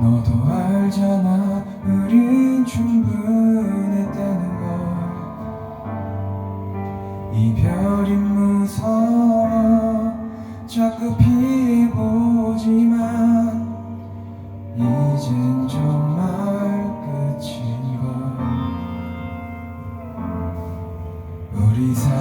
너도 알잖아. 우린 충분했다는 걸. 이별이 무서워. 자꾸 피해보지만 이젠 정말 끝인걸. 우리 사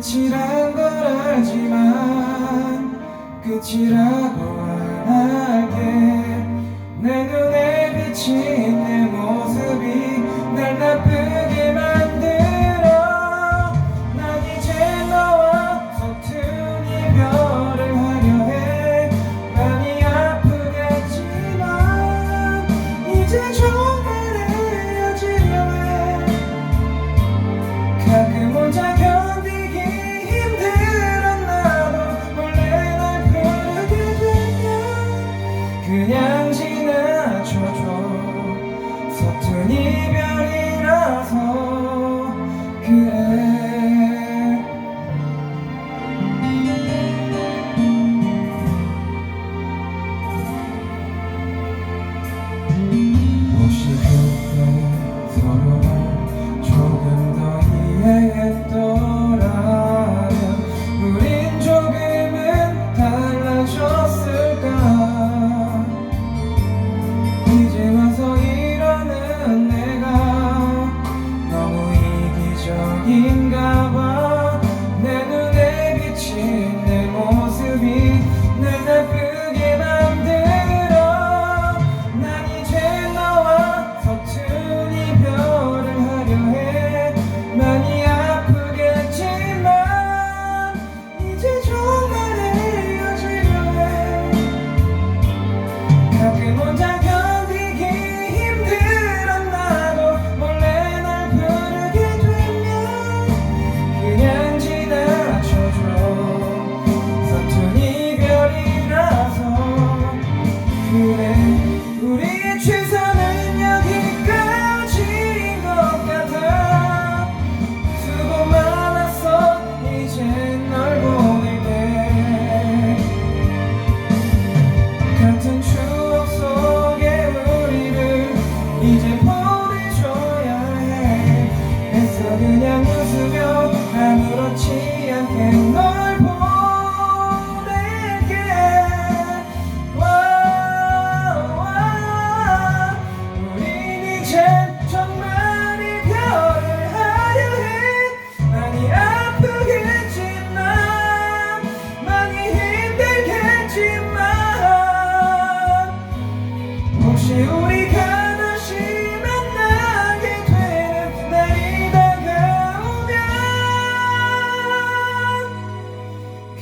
끝이란 걸 알지만 끝이라고 안 할게. 내 눈에 비친 서툰 이별이라서 그래 혹시 그때 서로를 조금 더 이해 했 더라. 우린 조금은 달라졌을까 이제 와서 You.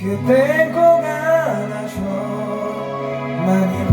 그댈 꼭 안아줘. 많이